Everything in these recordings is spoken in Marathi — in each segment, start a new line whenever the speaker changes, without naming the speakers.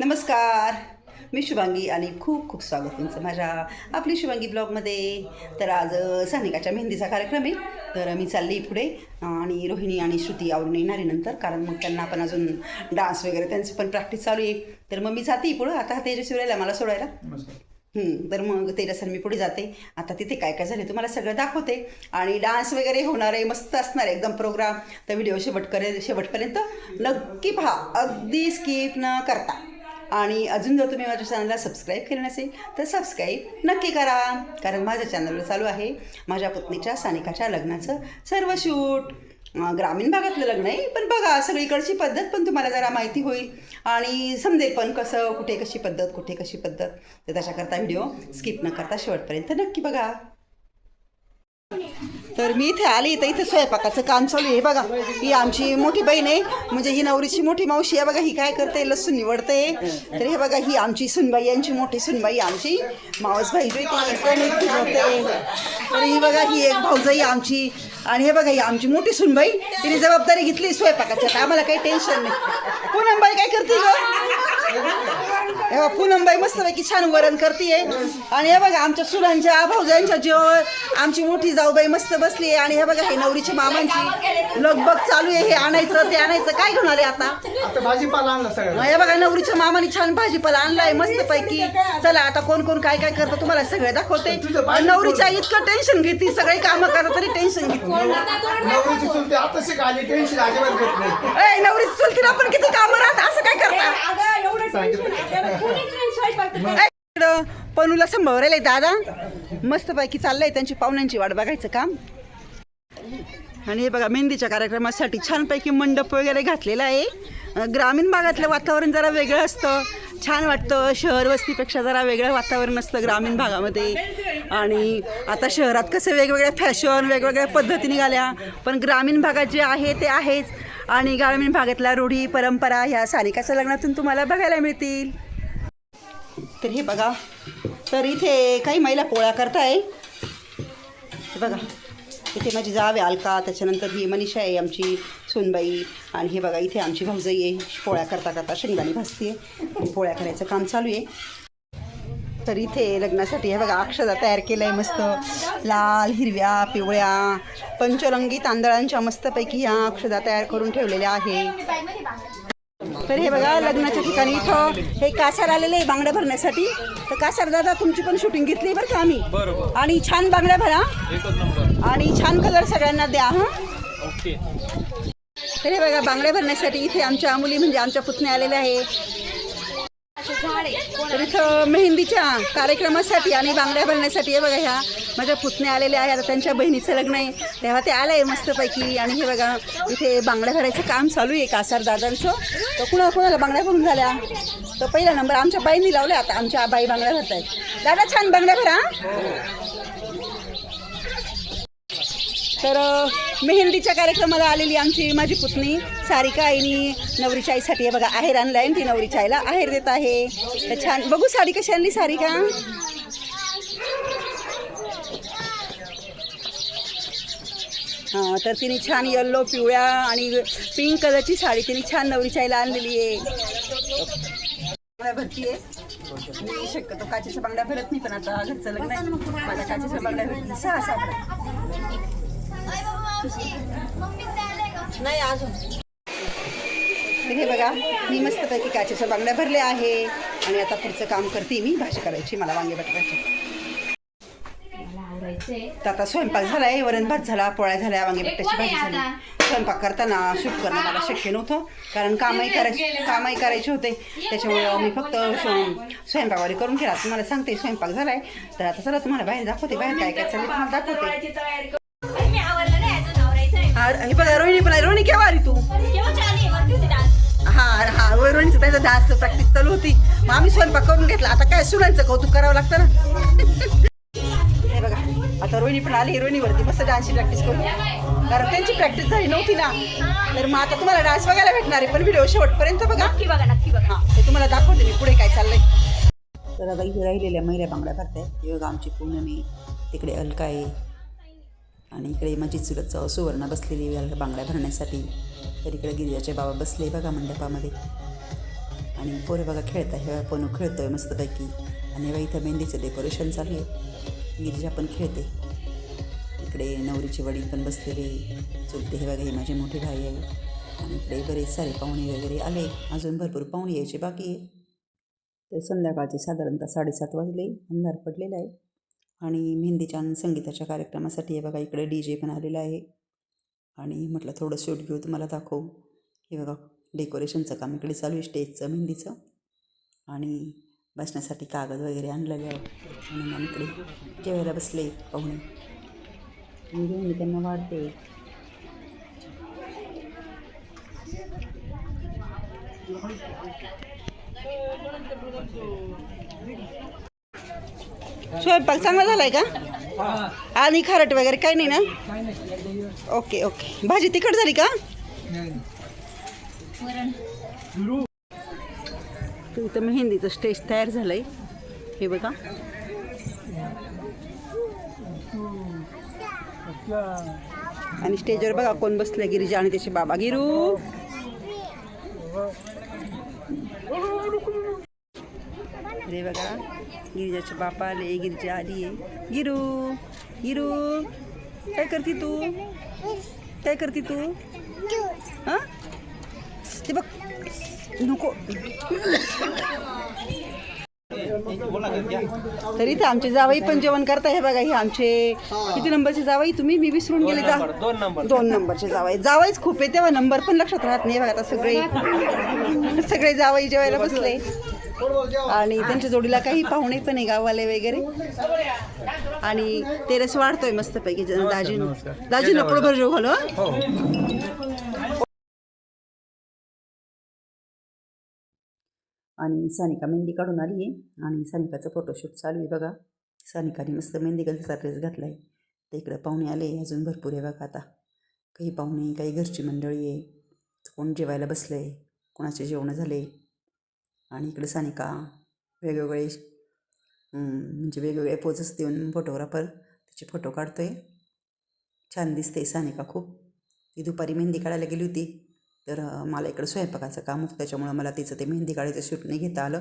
नमस्कार. मी शुभांगी आणि खूप खूप स्वागत तुमचं माझ्या आपली शुभांगी ब्लॉगमध्ये. तर आज सानिकाच्या मेहंदीचा कार्यक्रम आहे. तर मी चालली पुढे आणि रोहिणी आणि श्रुती आवरून येणार आहे नंतर. कारण मग त्यांना पण अजून डान्स वगैरे त्यांचं पण प्रॅक्टिस चालू आहे. तर मग मी जाते पुढं. आता तेजस्वी राहिला मला सोडायला. हं, तर मग तेजसर मी पुढे जाते. आता तिथे काय काय झाले तुम्हाला सगळं दाखवते. आणि डान्स वगैरे होणार आहे मस्त असणार आहे एकदम प्रोग्राम. तर व्हिडिओ शेवट करेल शेवटपर्यंत नक्की पहा. अगदी स्किप न करता. आणि अजून जर तुम्ही माझ्या चॅनलला सबस्क्राईब केलं नसेल तर सबस्क्राईब नक्की करा. कारण माझ्या चॅनलवर चालू आहे माझ्या पत्नीच्या सानिकाच्या लग्नाचं सर्व शूट ग्रामीण भागातलं लग्न आहे पण बघा सगळीकडची पद्धत पण तुम्हाला जरा माहिती होईल. आणि समजेल पण कसं कुठे कशी पद्धत कुठे कशी पद्धत. तर त्याच्याकरता व्हिडिओ स्किप न करता शेवटपर्यंत नक्की बघा. तर मी इथे आली तर इथे स्वयंपाकाचं काम चालू आहे. बघा ही आमची मोठी बहीण आहे. म्हणजे ही नवरीची मोठी मावशी आहे. बघा ही काय करते? लसूण निवडते. तर हे बघा ही आमची सुनबाई यांची मोठी सुनबाई आमची. मावसबाई जो तर ही बघा ही एक भाऊजाई आमची. आणि हे बघा ही आमची मोठी सुनबाई. तिने जबाबदारी घेतली स्वयंपाकाच्या तर आम्हाला काही टेन्शन नाही. पूनमबाई काय करते ग? हे बघा पूनमबाई मस्तपैकी छान वरण करते आणि हे बघा आमच्या सुनांच्या भाऊजांच्या जेवण आमची मोठी जाऊबाई मस्त बसली आहे. आणि हे बघा हे नवरीच्या मामांची लगबग चालू आहे. हे आणायचं ते आणायचं. काय घेऊन आले आता?
आता भाजीपाला आणला सगळं
हे बघा नवरीच्या मामाने छान भाजीपाला आणलाय मस्त पैकी चला आता कोण कोण काय काय करतं तुम्हाला सगळं दाखवते. नवरीच्या इतकं टेन्शन घेते सगळे कामं करत तरी टेन्शन घेते.
नवरीची चुलती आता शिकाली टेन्शन अजिबात घेत नाही.
ए नवरी चुलतीला पण किती कामं राहत असं काय करता? सांगितलं. इकडं पनूला सांभाळायला दादा. मस्त पैकी चाललंय त्यांची पाहुण्यांची वाट बघायचं काम. आणि हे बघा मेहंदीच्या कार्यक्रमासाठी छानपैकी मंडप वगैरे घातलेला आहे. ग्रामीण भागातलं वातावरण जरा वेगळं असतं. छान वाटतं. शहर वस्तीपेक्षा जरा वेगळं वातावरण असतं ग्रामीण भागामध्ये. आणि आता शहरात कसं वेगवेगळ्या फॅशन वेगवेगळ्या पद्धती निघाल्या. पण ग्रामीण भागात जे आहे ते आहेच. आणि ग्रामीण भागातल्या रूढी परंपरा ह्या सानिकाच्या लग्नातून तुम्हाला बघायला मिळतील. तर हे बघा. तर इथे काही महिला पोळ्या करताय. बघा. इथे माझी जाव आहे अलका त्याच्यानंतर ही मनीषा आहे आमची सुनबाई. आणि हे बघा इथे आमची भाऊजाई आहे. पोळ्या करता करता शेंगदाणी भाजते पोळ्या करायचं काम चालू आहे. तर इथे लग्नासाठी हे बघा अक्षदा तयार केलं आहे मस्त. लाल हिरव्या पिवळ्या पंचरंगी तांदळांच्या मस्तपैकी ह्या अक्षदा तयार करून ठेवलेल्या आहे. तर हे बघा लग्नाच्या ठिकाणी इथं हे कासार आलेले आहे बांगड्या भरण्यासाठी. तर कासार दादा तुमची पण शूटिंग घेतली बरं का आम्ही? आणि छान बांगड्या भरा. आणि छान कलर सगळ्यांना द्या हां. तर हे बघा बांगड्या भरण्यासाठी इथे आमच्या मुली म्हणजे आमच्या पुतण्या आलेल्या आहे तर इथं मेहंदीच्या कार्यक्रमासाठी आणि बांगड्या भरण्यासाठी हे बघा ह्या माझ्या पुतण्या आलेल्या आहेत. आता त्यांच्या बहिणीचं लग्न आहे. तेव्हा ते आलं आहे मस्तपैकी. आणि हे बघा इथे बांगड्या भरायचं काम चालू आहे कासार दादांचं. तर कुणा कुणाला बांगड्या भरून झाल्या? तर पहिला नंबर आमच्या बाईंनी लावल्या. आता आमच्या बाई बांगड्या भरत आहेत दादा छान बांगड्या भरा. तर मेहंदीच्या कार्यक्रमाला आलेली आमची माझी पुतणी सारिका आईनी नवरीच्या आईसाठी हे बघा आहेर आणलं आहे ती नवरीच्या आईला आहेर देत आहे. तर छान बघू साडी कशी आणली सारिका? हां तर तिने छान येल्लो पिवळ्या आणि पिंक कलरची साडी तिने छान नवरीच्या आईला आणलेली आहे. बांगड्या भरती आहे. मी शक्यतो काचेच्या बांगड्या भरत नाही पण आता घरचं लग्न आहे. माझ्या काचेच्या बांगड्या भरती सहा सहा नाही अजून. हे बघा मी मस्तपैकी काचेच्या बांगड्या भरल्या आहे. आणि आता पुढचं काम करते मी भाजी करायची मला वांगे बटाट्याची. तर आता स्वयंपाक झाला आहे वरण भात झाला पोळ्या झाल्या वांगे बटाट्याची भाजी झाली. स्वयंपाक करताना शूट करणं मला शक्य नव्हतं कारण कामही करायचे कामही करायचे होते. त्याच्यामुळे मी फक्त स्व- स्वयंपाकवारी करून केला तुम्हाला सांगते स्वयंपाक झाला आहे तर आता चला तुम्हाला बाहेर दाखवते बाहेर काय काय चाललं तुम्हाला दाखवते. हा, बघा रोहिणी पण रोहिणी केव्हा आली तू? हा हा रोहिणीचं त्याचं डान्स प्रॅक्टिस चालू होती. मग आम्ही स्वयंपाक करून घेतला. आता काय सुनांचं कौतुक करावं लागतं ना? हे बघा आता रोहिणी पण आली. रोहिणीवरती मस्त डान्सची प्रॅक्टिस करू. कारण त्यांची प्रॅक्टिस झाली नव्हती ना. तर मग आता तुम्हाला डान्स बघायला भेटणार आहे. पण व्हिडिओ शेवटपर्यंत बघा.
नक्की बघा नक्की बघा.
हा ते तुम्हाला दाखवते मी पुढे काय चाललंय. तर आता इथे राहिलेल्या महिला बांगड्या करताय हे बघा आमची पूनमी. तिकडे अलका आहे. आणि इकडे माझी चुलत सुवर्ण बसलेली बांगड्या भरण्यासाठी. तर इकडे गिरिजाचे बाबा बसले बघा मंडपामध्ये. आणि पोरं बघा खेळत आहे खेळतो आहे मस्तपैकी. आणि बघा इथं मेहंदीचं डेकोरेशन चालू आहे. गिरिजा पण खेळते. इकडे नवरीचे वडील पण बसलेले. चुलते हे बघा हे माझी मोठी भाई आहे. आणि इकडे बरेच सारे पाहुणे वगैरे आले. अजून भरपूर पाहुणे यायचे बाकी आहे. तर संध्याकाळचे साधारणतः साडेसात वाजले. अंधार पडलेला आहे. आणि मेहंदीच्या आणि संगीताच्या कार्यक्रमासाठी हे बघा इकडे डी जे पण आलेला आहे. आणि म्हटलं थोडं शूट घेऊ तुम्हाला दाखवू. हे बघा डेकोरेशनचं काम इकडे चालू आहे स्टेजचं मेहंदीचं. आणि बसण्यासाठी कागद वगैरे आणलेले आहे म्हणून आम्ही इकडे जेवायला बसले पाहुणे. मी घेऊन मी त्यांना वाढते. स्वयंपाक चांगला झालाय का? आणि खारट वगैरे काही नाही ना? Okay okay. भाजी तिखट झाली का? इथं मेहंदीचं स्टेज तयार झालंय. हे बघा. आणि स्टेजवर बघा कोण बसलं गिरीजा आणि त्याचे बाबा. गिरू! अरे बघा. गिरिजाचे बापा आले गिरिजा आली आहे. गिरू गिरू काय करते तू? काय करते तू? हां? ते बघ नको. तरी इथे आमचे जावई पण जेवण करता हे बघा हे आमचे किती नंबरचे जावई तुम्ही? मी विसरून गेले जा
दोन नंबर.
दोन नंबरचे जावई. जावईच खूप आहे तेव्हा नंबर पण लक्षात राहत नाही. बघा आता सगळे सगळे जावई जेवायला बसले. आणि त्यांच्या जोडीला काही पाहुणे पण आहे गाववाले वगैरे. आणि तेरस वाढतोय मस्तपैकी दाजीनं. दाजीनं पोटभर जेव घालू? आणि सानिका मेहंदी काढून आली आहे. आणि सानिकाचं फोटोशूट चालू आहे बघा. सानिकाने मस्त मेहंदी कलरचा ड्रेस घातला आहे ते इकडं पाहुणे आले अजून भरपूर आहे बघा आता. काही पाहुणे काही घरची मंडळी आहे. कोण जेवायला बसलं आहे कोणाचे जेवणं झाले? आणि इकडे सानिका वेगवेगळे म्हणजे वेगवेगळे पोजेस देऊन फोटोग्राफर त्याचे फोटो काढतो आहे छान दिसते सानिका खूप. ती दुपारी मेहंदी काढायला गेली होती तर मला इकडं स्वयंपाकाचं काम होतं त्याच्यामुळं मला तिचं ते मेहंदी काढायचं शूट नाही घेता आलं.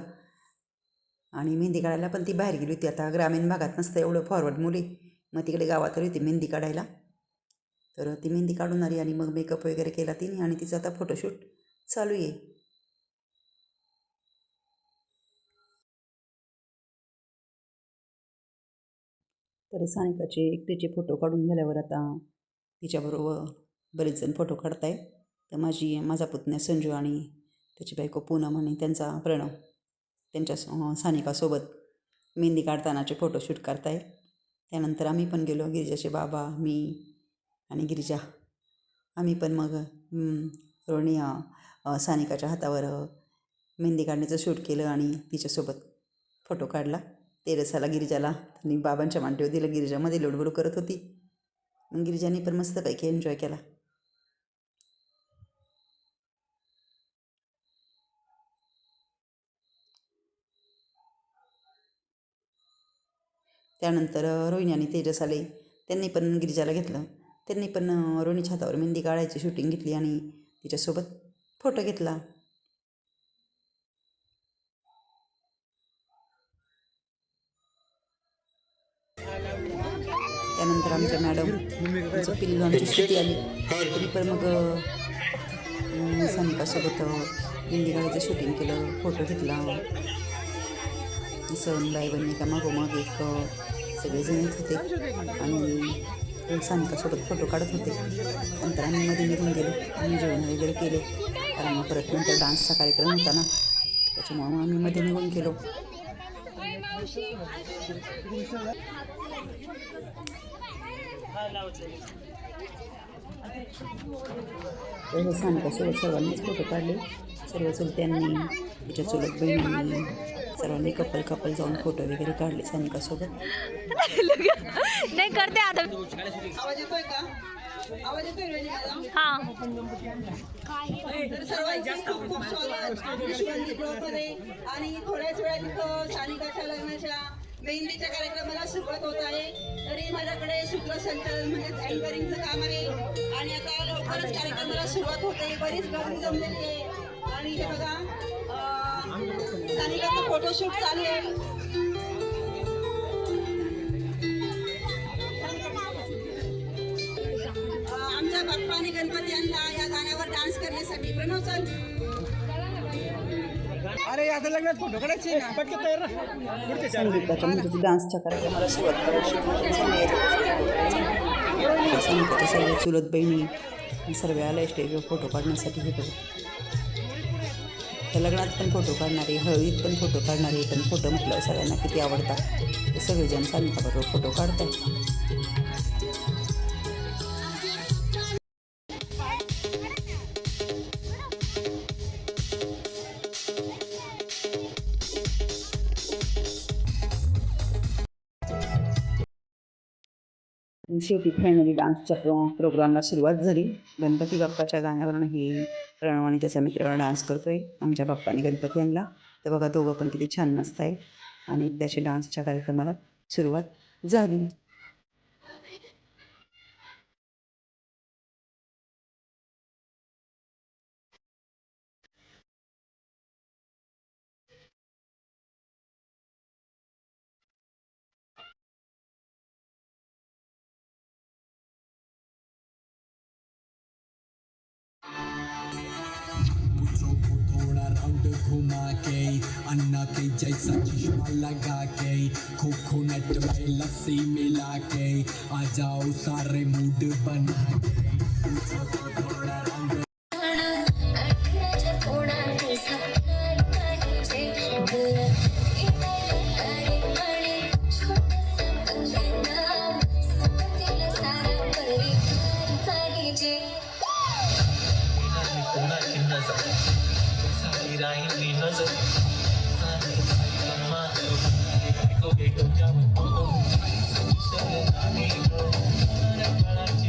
आणि मेहंदी काढायला पण ती बाहेर गेली होती. आता ग्रामीण भागात नसतं एवढं फॉरवर्ड मुली. मग तिकडे गावात आली होती मेहंदी काढायला. तर ती मेहंदी काढून आली आणि मग मेकअप वगैरे केला तिने आणि तिचं आता फोटोशूट चालू आहे. तर सानिकाचे एकटीचे फोटो काढून झाल्यावर आता तिच्याबरोबर बरेच जण फोटो काढत आहे तर माझी माझा पुतण्या संजू आणि त्याची बायको पूनम आणि त्यांचा प्रणव त्यांच्या सानिकासोबत मेहंदी काढतानाचे फोटोशूट करताय त्यानंतर आम्ही पण गेलो गिरिजाचे बाबा मी आणि गिरिजा. आम्ही पण मग रोणी सानिकाच्या हातावर मेहंदी काढण्याचं शूट केलं आणि तिच्यासोबत फोटो काढला. तेरसाला गिरिजाला. आणि बाबांच्या मांडीवर दिलं गिरिजामध्ये लुडबुड करत होती. मग गिरिजाने पण मस्तपैकी एन्जॉय केला. त्यानंतर रोहिणी आणि तेजस आले. त्यांनी पण गिरिजाला घेतलं. त्यांनी पण रोहिणी छातावर मेहंदी काढायची शूटिंग घेतली आणि तिच्यासोबत फोटो घेतला. आमच्या मॅडम आमचं पिल्लू आमची स्थिती आली. तरी पण मग सनिकासोबत सानिकासोबत शूटिंग केलं फोटो घेतला. सण बाई बहिणी का मागोमाग एक सगळेजण येत होते. आणि सानिकासोबत फोटो काढत होते. नंतर आम्ही मध्ये निघून गेलो आम्ही जेवण वगैरे केले. कारण मग परत नंतर डान्सचा कार्यक्रम होता ना. त्याच्यामुळं मग आम्ही मध्ये निघून गेलो. तर सानिकासोबत सर्वांनीच फोटो काढले. सर्व चुलत्यांनी तिच्या चुलत बहिणींनी सर्वांनी कपल कपल जाऊन फोटो वगैरे काढले सानिकासोबत
नाही करते आता.
आवाज येतोय का? आवाज येतोय
हा.
आणि थोड्याच वेळात सानिकाच्या लग्नाच्या मेहंदीच्या कार्यक्रमाला सुरुवात होत आहे. तरी माझ्याकडे सूत्रसंचालन म्हणजेच अँकरिंगचं काम आहे. आणि आता लवकरच कार्यक्रमाला सुरुवात होते बरीच गर्दी जमलेली आहे. आणि हे बघा सानिकाचं फोटोशूट चालू आहे. आमच्या बाप्पा आणि गणपती यांना या गाण्यावर डान्स करण्यासाठी. प्रणव चाल. संगीताच्या म्हणजे डान्सच्या कार्यक्रमाला सुरुवात करायची संगीताच्या सर्व चुलत बहिणी सर्व आल्या स्टेजवर फोटो काढण्यासाठी हे त्या लग्नात पण फोटो काढणारे हळदीत पण फोटो काढणारे पण फोटो म्हटलं सगळ्यांना किती आवडतात. ते सगळेजण संगीताबरोबर फोटो काढतात शेवटी फायनली डान्सच्या प्रो प्रोग्रामला सुरुवात झाली. गणपती बाप्पाच्या गाण्यावरून ही प्रणव आणि त्याचा मित्र डान्स करतो आहे आमच्या बाप्पाने गणपती आणला तर बघा दोघं पण किती छान मस्त आहे आणि त्याच्या डान्सच्या कार्यक्रमाला सुरुवात झाली.
बना के अन्ना के जैसा चश्मा लगा के कोकोनट में लस्सी मिला के आ जाओ सारे मूड बना के मुझो
na hindi nasasanay Kamado, ikaw ay gagawin mo Sa'yo na ikaw, hanap pa
lang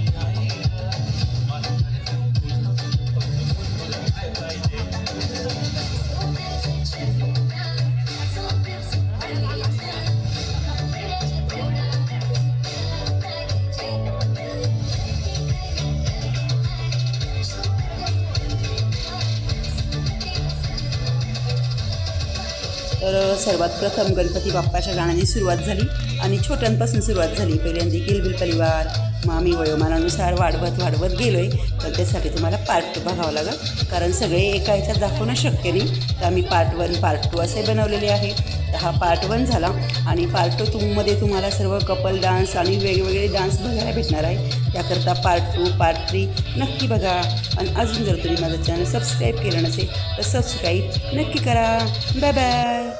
सर्वात प्रथम गणपती बाप्पाच्या गाण्याने सुरुवात झाली आणि छोट्यांपासून सुरुवात झाली. पहिल्यांदा किलबिल परिवार मग आम्ही वयोमानानुसार वाढवत वाढवत गेलो आहे तर त्यासाठी तुम्हाला पार्ट टू बघावं लागेल. कारण सगळे एका ह्याच्यात दाखवणं शक्य नाही. तर आम्ही पार्ट वन पार्ट टू असे बनवलेले आहे. तर हा पार्ट वन झाला आणि पार्ट टू तुममध्ये तुम्हाला सर्व कपल डान्स आणि वेगवेगळे डान्स बघायला भेटणार आहे. त्याकरता पार्ट टू पार्ट थ्री नक्की बघा. आणि अजून जर तुम्ही माझं चॅनल सबस्क्राईब केलं नसेल तर सबस्क्राईब नक्की करा. Bye bye